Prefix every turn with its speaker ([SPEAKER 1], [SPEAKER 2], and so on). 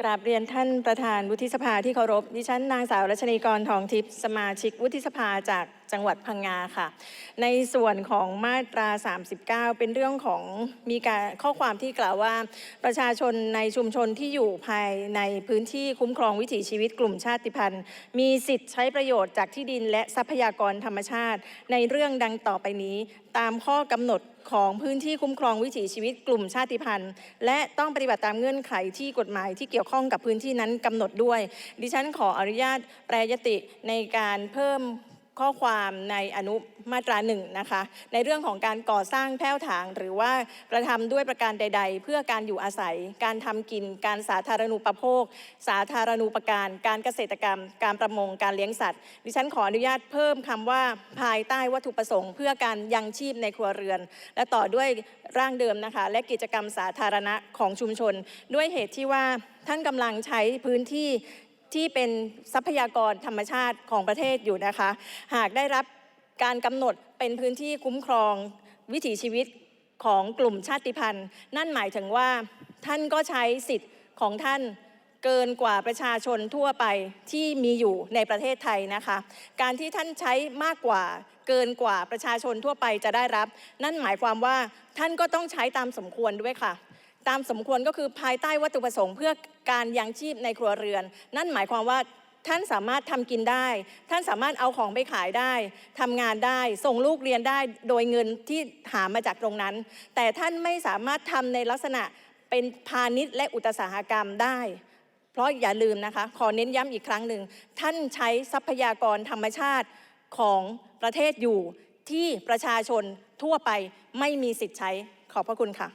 [SPEAKER 1] กราบเรียนท่านประธานวุฒิสภาที่เคารพ ดิฉันนางสาวรัชนีกรทองทิพย์สมาชิกวุฒิสภาจากจังหวัดพังงาค่ะ ในส่วนของมาตรา 39 เป็นเรื่องของมีการข้อความที่กล่าวว่า ประชาชนในชุมชนที่อยู่ภายในพื้นที่คุ้มครองวิถีชีวิตกลุ่มชาติพันธุ์ มีสิทธิ์ใช้ประโยชน์จากที่ดินและทรัพยากรธรรมชาติ ในเรื่องดังต่อไปนี้ ตามข้อกำหนดของพื้นที่คุ้มครองวิถีชีวิตกลุ่มชาติพันธุ์ และต้องปฏิบัติตามเงื่อนไขที่กฎหมายที่เกี่ยวข้องกับพื้นที่นั้นกำหนดด้วย ดิฉันขออนุญาตแปรยติในการเพิ่ม ข้อความในอนุมาตราหนึ่งนะคะ ในเรื่องของการก่อสร้างแผ้วถาง หรือว่ากระทำด้วยประการใด ๆ เพื่อการอยู่อาศัย การทำกิน การสาธารณูปโภค สาธารณูปการ การเกษตรกรรม การประมง การเลี้ยงสัตว์ ดิฉันขออนุญาตเพิ่มคำว่าภายใต้วัตถุประสงค์ เพื่อการยังชีพในครัวเรือน และต่อด้วยร่างเดิมนะคะ และกิจกรรมสาธารณะของชุมชน ด้วยเหตุที่ว่าท่านกำลังใช้พื้นที่ ที่เป็นทรัพยากรธรรมชาติของประเทศอยู่นะคะ หากได้รับการกำหนดเป็นพื้นที่คุ้มครองวิถีชีวิตของกลุ่มชาติพันธุ์ นั่นหมายถึงว่าท่านก็ใช้สิทธิ์ของท่านเกินกว่าประชาชนทั่วไปที่มีอยู่ในประเทศไทยนะคะ การที่ท่านใช้มากกว่าเกินกว่าประชาชนทั่วไปจะได้รับ นั่นหมายความว่าท่านก็ต้องใช้ตามสมควรด้วยค่ะ ตามสมควรก็คือภายใต้วัตถุประสงค์เพื่อการยังชีพในครัวเรือน นั่นหมายความว่าท่านสามารถทำกินได้ ท่านสามารถเอาของไปขายได้ทำงานได้ ส่งลูกเรียนได้โดยเงินที่หามาจากตรงนั้น แต่ท่านไม่สามารถทำในลักษณะเป็นพาณิชย์และอุตสาหกรรมได้ เพราะอย่าลืมนะคะ ขอเน้นย้ำอีกครั้งหนึ่ง ท่านใช้ทรัพยากรธรรมชาติของประเทศอยู่ที่ประชาชนทั่วไปไม่มีสิทธิ์ใช้ ขอบพระคุณค่ะ